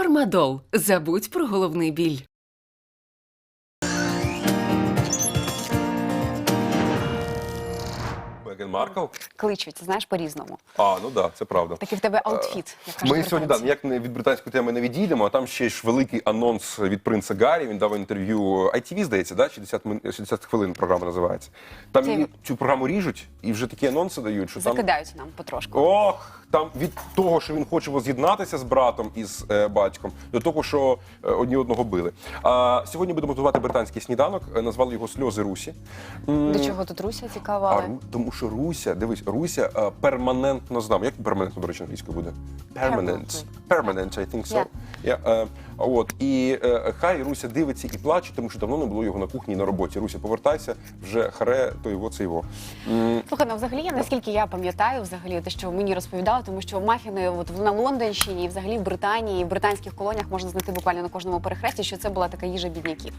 Фармадол. Забудь про головний біль. Меган Маркл? кличуть, знаєш, по-різному. А, ну так, да, це правда. Такий в тебе аутфіт. як кажуть Ми сьогодні да, британці. ніяк не від британської теми не відійдемо, а там ще ж великий анонс від принца Гаррі. Він дав інтерв'ю ITV, здається, да? 60, мин- 60 хвилин програма називається. Там Це- її, цю програму ріжуть і вже такі анонси дають, що там. Закидають нам потрошку. Ох, там від того, що він хоче воз'єднатися з братом і з е, батьком, до того, що е, одні одного били. А сьогодні будемо готувати британський сніданок. е, Назвали його сльози Русі. М, До чого тут Руся цікава? А, Ру- тому що Руся, дивись, Руся е, перманентно з нами. Як перманентно, до речі, англійською буде? Permanent. Permanent, I think so. Yeah. Yeah, е, от. І е, хай Руся дивиться і плаче, тому що давно не було його на кухні і на роботі. Руся, повертайся, вже харе, то його, це його. Слухай, ну взагалі, наскільки я пам'ятаю, взагалі те, що мені розповідали, тому що мафіни от на Лондонщині і взагалі в Британії, в британських колоніях можна знайти буквально на кожному перехресті, що це була така їжа бідняків.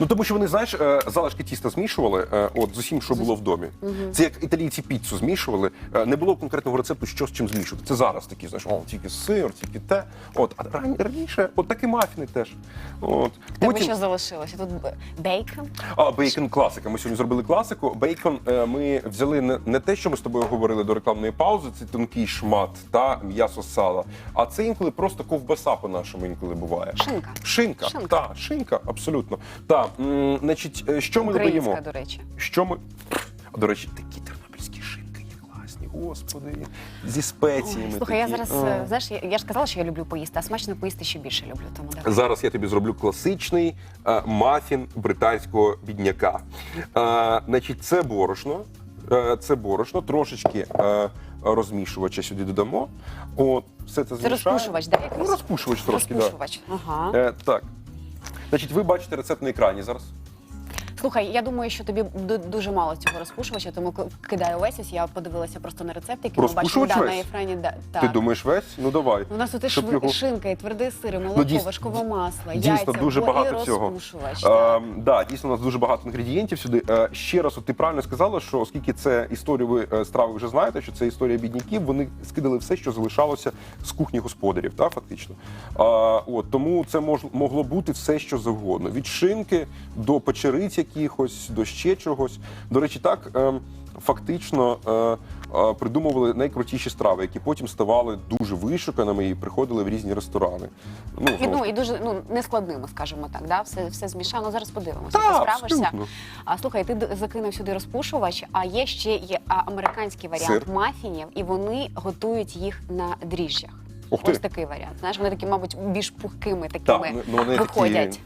Ну тому що вони, знаєш, е, залишки тіста змішували, е, от з усім, що було в домі. Це як італійці піцу змішували. Е, Не було конкретного рецепту, що з чим змішувати. Це зараз такі, знаєш, о, тільки сир, тільки те. От, а ран- раніше, от такі мафіни теж. От. Тебе що залишилося? Тут б- бейкон. А, бейкон класика. Ми сьогодні зробили класику. Бейкон е, ми взяли не, не те, що ми з тобою говорили до рекламної паузи, це тонкий шмат та м'ясо сала. А це інколи просто ковбаса по-нашому інколи буває. Шинка. Шинка. Шинка. Та, шинка, абсолютно. Та, м, значить, е, що ми Українська, додаємо? до речі. Що ми. До речі, такі тернопільські шинки є класні, господи, зі спеціями. Слухай, я такі. зараз, А. е, знаєш, я, я ж казала, що я люблю поїсти, а смачно поїсти ще більше люблю. Тому давай. Зараз я тобі зроблю класичний е, мафін британського бідняка. Е, значить, це борошно. Е, це борошно, трошечки е, розмішувача сюди додамо. От, все це Це змішаємо. розпушувач, да? Ну, розпушувач трошки, так. Розпушувач. Ага. Е, так. Значить, ви бачите рецепт на екрані зараз. Слухай, я думаю, що тобі ду- дуже мало цього розпушувача, тому к- кидаю весь ось. Я подивилася просто на рецепт, який ми бачимо Розпушувач да, на весь? ефрані. Да, так. Ти думаєш весь? Ну давай. У нас тут і Щоб шви- його- шинка, і твердий сир, і молоко, дійсно- важкове масло, Дійсно, яйця, дуже багато і цього. розпушувач. Е, да, дійсно, у нас дуже багато інгредієнтів сюди. Е, ще раз, от ти правильно сказала, що оскільки це історію ви е, страви вже знаєте, що це історія бідняків, вони скидали все, що залишалося з кухні господарів, та, фактично. А, от, тому це мож, могло бути все, що завгодно. Від шинки до печериць якихось, до ще чогось. До речі, так. ем, Фактично е, е, придумували найкрутіші страви, які потім ставали дуже вишуканими і приходили в різні ресторани. Ну, І, ну, і дуже ну нескладними, скажімо так. Да? Все, все змішано. Зараз подивимося, Та, ти справишся. абсолютно. А слухай, ти закинув сюди розпушувач, а є ще є американський варіант Сир. мафінів, і вони готують їх на дріжджах. Ось такий варіант. Знаєш, вони такі, мабуть, більш пухкими Так, такими ну, вони такі- виходять.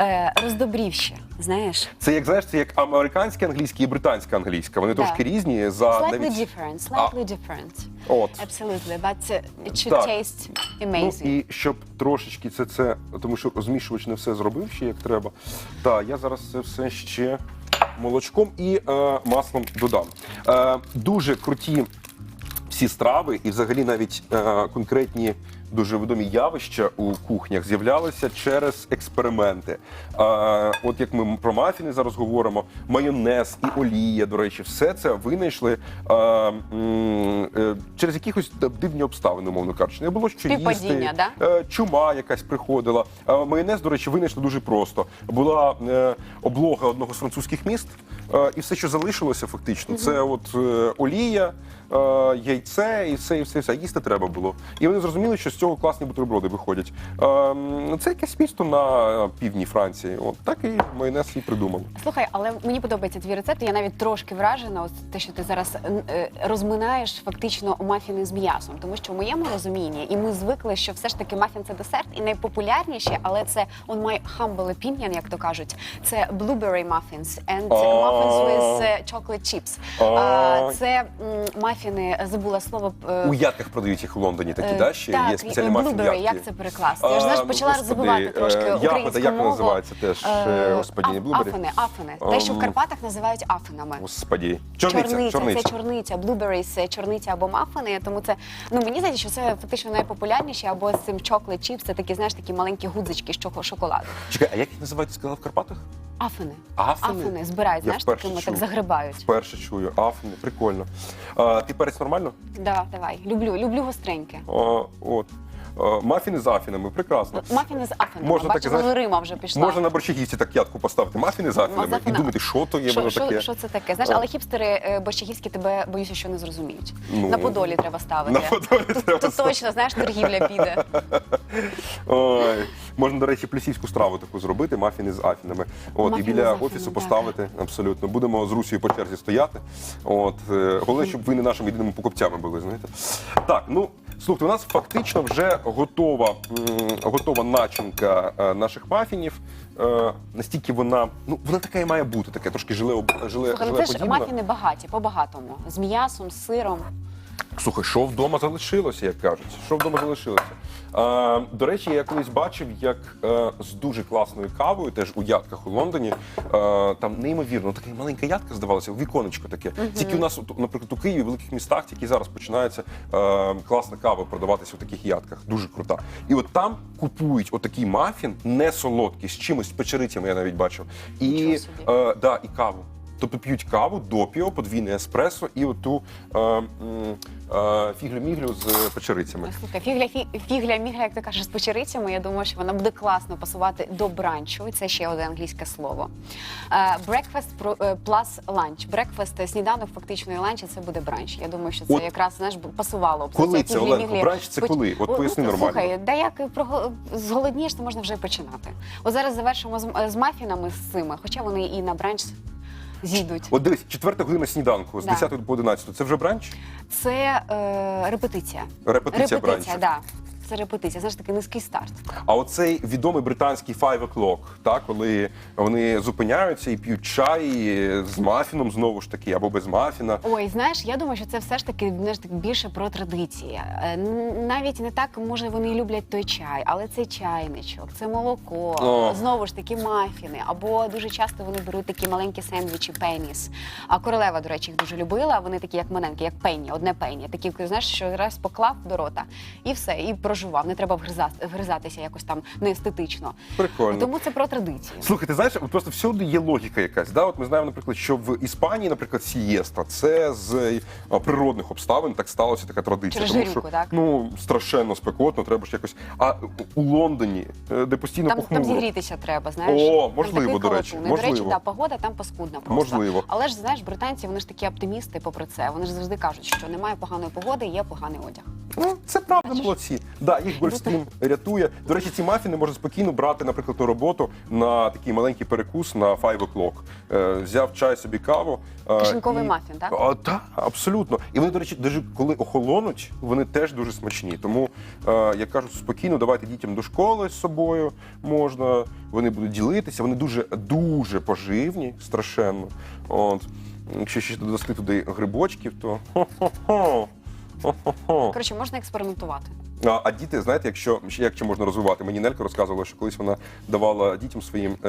Е, роздобрівші, знаєш. Це як знаєш, це як американська англійська і британська англійська. Вони Да. трошки різні за Slightly навіть different, slightly different. от. Absolutely, but uh, it should Так. taste Ну amazing. і щоб трошечки це це, тому що розмішувач не все зробив ще як треба. Так, я зараз це все ще молочком і е, маслом додам. Е, дуже круті всі страви, і взагалі навіть е, конкретні дуже відомі явища у кухнях з'являлися через експерименти. Е, от як ми про мафіни зараз говоримо, майонез і олія, до речі, все це винайшли е, е, через якихось дивні обставини, умовно кажучи. Не було що Співпадіння, їсти. да? Е, чума якась приходила. Е, Майонез, до речі, винайшли дуже просто. Була е, облога одного з французьких міст, і все, що залишилося, фактично, це от е, олія, е, яйце і все, і все, і все. Їсти треба було. І вони зрозуміли, що з цього класні бутерброди виходять. Е, це якесь місто на півдні Франції. От так і майонез і придумали. Слухай, але мені подобається твій рецепт. Я навіть трошки вражена. Ось те, що ти зараз е, розминаєш фактично мафіни з м'ясом, тому що в моєму розумінні, і ми звикли, що все ж таки мафін це десерт, і найпопулярніші, але це on my humble opinion, як то кажуть, це blueberry muffins and А. muffins with е, chocolate chips. А. Це м, мафіни, забула слово. е, У ядках продають їх в Лондоні такі, е, да? Ще так, є спеціальні е, мафін blueberry, як це перекласти? Я ж знаєш, почала забувати трошки е, ягода, українську як мову. називається теж, е, господі, не аф-? Афини, афини. Те, що в Ем, Карпатах називають афинами. Господі. Чорниця, Чорниця, чорниця. це чорниця, blueberries – це чорниця або мафини. Тому це ну мені здається, що це фактично найпопулярніші, або з цим chocolate chips, це такі, знаєш, такі маленькі гудзички з чоко- шоколаду. Чекай, а як їх називають, ти сказала в Карпатах? Афини. Афини? збирають, Я знаєш, вперше такими чую. так загрибають. Вперше чую. Афни, прикольно. А, ти перець нормально? Да, давай. Люблю, люблю гостреньке. А, от. Е, Мафіни з афінами, прекрасно. Мафіни з афінами. Можна таке, знаєш, Рима вже пішла. Можна на борщагівці так ядку поставити, мафіни з афінами, і афінами. думати, що то є воно що, таке. що це таке? Знаєш, Е. але хіпстери е, борщагівські тебе боюся, що не зрозуміють. Ну. на Подолі треба ставити. На Подолі тут, треба тут ставити. точно знаєш, торгівля піде. Ой. Можна, до речі, плісівську страву таку зробити, мафіни з афінами. От, Мафіни і біля афінами, офісу так. поставити абсолютно. Будемо з Русією по черзі стояти. От, е, головне, щоб ви не нашими єдиними покупцями були, знаєте. Так, ну. Слухайте, у нас фактично вже готова, м, готова начинка е, наших мафінів. Е, настільки вона, ну вона така і має бути, таке трошки жиле жиле, Слухай, ну це ж мафіни багаті, по-багатому. З м'ясом, з сиром. Слухай, що вдома залишилося, як кажуть. Що вдома залишилося? Е, до речі, я колись бачив, як е, з дуже класною кавою, теж у ядках у Лондоні. Е, там неймовірно, така маленька ядка здавалася, віконечко таке. Тільки у нас, от, наприклад, у Києві, в великих містах, тільки зараз починається е, класна кава продаватися у таких ядках. Дуже крута. І от там купують отакий мафін, не солодкий, з чимось з печерицями, я навіть бачив. І, е, да, і каву. Тобто п'ють каву, допіо, подвійне еспресо і оту е, фіглю-міглю з печерицями. Слухай, фігля, фі- фігля, мігля, як ти кажеш, з печерицями. Я думаю, що вона буде класно пасувати до бранчу. Це ще одне англійське слово. Е, Breakfast е, plus lunch. Breakfast, е, сніданок, фактично і ланч, це буде бранч. Я думаю, що це От якраз знаєш пасувало б. коли це, Оленко? Бранч це коли? От поясни нормально. Слухай, да як зголоднієш, то можна вже починати. От зараз завершимо з, з мафінами з цими, хоча вони і на бранч зійдуть. От дивись, четверта година сніданку з Да. 10 по 11. Це вже бранч? Це е, репетиція. Репетиція бранчу. Да. Це репетиція, знаєш, такий низький старт. А оцей відомий британський five o'clock, так, коли вони зупиняються і п'ють чай з мафіном знову ж таки, або без мафіна. Ой, знаєш, я думаю, що це все ж таки знаєш, так більше про традиції. Е, Навіть не так, може, вони і люблять той чай, але це чайничок, це молоко, О. знову ж таки мафіни. Або дуже часто вони беруть такі маленькі сендвічі пеніс. А королева, до речі, їх дуже любила. Вони такі, як маненки, як пенні, одне пенні. Такі, знаєш, що раз поклав до рота і все, і прожував. Не треба вгризати, вгризатися якось там неестетично. Прикольно. Тому це про традиції. Слухай, ти знаєш, от просто всюди є логіка якась. Да? От ми знаємо, наприклад, що в Іспанії, наприклад, сієста, це з е, природних обставин так сталося така традиція. Через тому жирюку, що так? ну страшенно спекотно, треба ж якось. А у Лондоні, е, де постійно Там, там похмуро. зігрітися треба, знаєш. О, Там можливо, такий до речі, колотун. І, До речі, да, погода там паскудна просто. Можливо. Але ж знаєш, британці вони ж такі оптимісти попри це. Вони ж завжди кажуть, що немає поганої погоди, є поганий одяг. Ну, це правда, молодці. Да, їх Гольфстрім рятує. До речі, ці мафіни можна спокійно брати, наприклад, на роботу на такий маленький перекус на 5 o'clock. Е, взяв чай собі каву. е, Кишеньковий мафін, так? А, так, абсолютно. І вони, до речі, даже коли охолонуть, вони теж дуже смачні. Тому е, я кажу, спокійно давайте дітям до школи з собою можна. Вони будуть ділитися. Вони дуже дуже поживні, страшенно. От. Якщо ще додасти туди грибочків, то хо-хо-хо. Хо-хо-хо. Коротше, можна експериментувати. А, а діти, знаєте, якщо як ще можна розвивати? Мені Нелька розказувала, що колись вона давала дітям своїм е,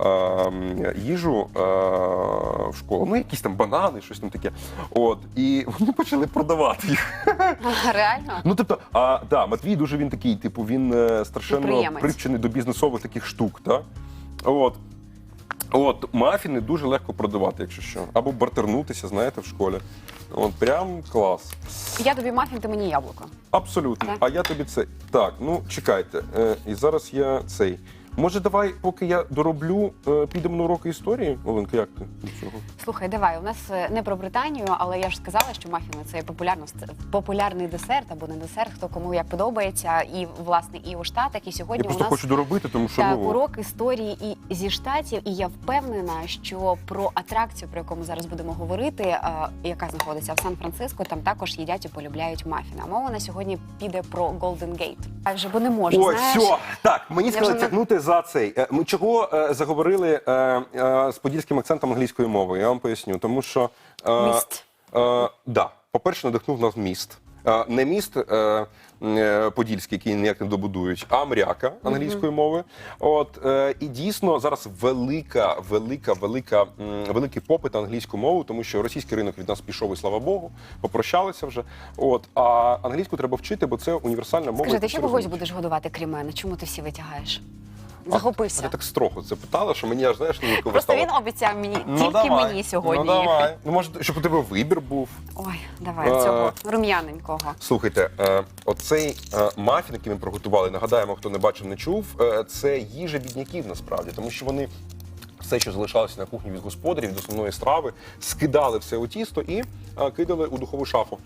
е, м, їжу е, в школу. Ну, якісь там банани, щось там таке. От, і вони почали продавати їх. Реально? Ну, тобто, а да, Матвій дуже він такий, типу, він е, страшенно Підприємець. привчений до бізнесових таких штук. Та? От. От, мафіни дуже легко продавати, якщо що. Або бартернутися, знаєте, в школі. От прям клас. Я тобі мафін, ти мені яблуко. Абсолютно. Так. А я тобі це. Так, ну чекайте. Е, і зараз я цей. Може, давай, поки я дороблю, е, підемо на уроки історії? Оленка, як ти до цього? Слухай, давай. У нас е, не про Британію, але я ж сказала, що мафіни це популярно, популярний десерт або не десерт, хто кому як подобається, і власне і у Штатах. І сьогодні Я у просто нас хочу доробити, тому що Так, ну, урок історії і зі штатів, і я впевнена, що про атракцію, про яку ми зараз будемо говорити, е, яка знаходиться в Сан-Франциско, там також їдять і полюбляють мафіни. А мова на сьогодні піде про Golden Gate. А вже бо не можу. Ой, знаєш. все. Так, мені Я сказали вже не- тягнути за цей. Ми чого е, заговорили е, е, з подільським акцентом англійської мови? Я вам поясню. Тому що е, Міст. Е, да, по-перше, надихнув нас міст. Е, не міст е, е, подільський, який ніяк не добудують, а мряка англійської мови. От е, і дійсно зараз велика, велика, велика, м, великий попит на англійську мову, тому що російський ринок від нас пішов, і слава Богу, попрощалися вже. От а англійську треба вчити, бо це універсальна мова. Скажи, яку ти всі ще когось розуміють. будеш годувати крім мене? Чому ти всі витягаєш? Захопився. Я так строго це питала, що мені аж знаєш, луково Просто він обіцяв мені Ну, тільки давай. мені сьогодні. Ну давай. Ну може, щоб у тебе вибір був. Ой, давай Е, цього рум'яненького. Слухайте, е, оцей е, мафін, який ми приготували, нагадаємо, хто не бачив, не чув, це їжа бідняків насправді, тому що вони все, що залишалося на кухні від господарів, від основної страви, скидали все у тісто і е, кидали у духову шафу.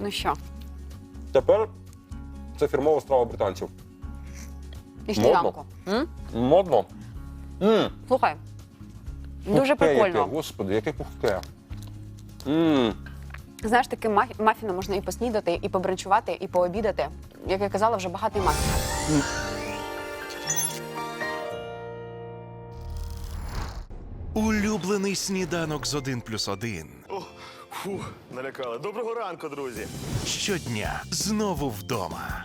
Ну що, Тепер це фірмова страва британців. І. М? Модно. М, Слухай, дуже пухке прикольно. Господи, яке пухке. М, Знаєш, таким мафі- мафіном можна і поснідати, і побранчувати, і пообідати. Як я казала, вже багатий мафін. Улюблений сніданок з 1 плюс 1. О, фу, налякали. Доброго ранку, друзі. Щодня знову вдома.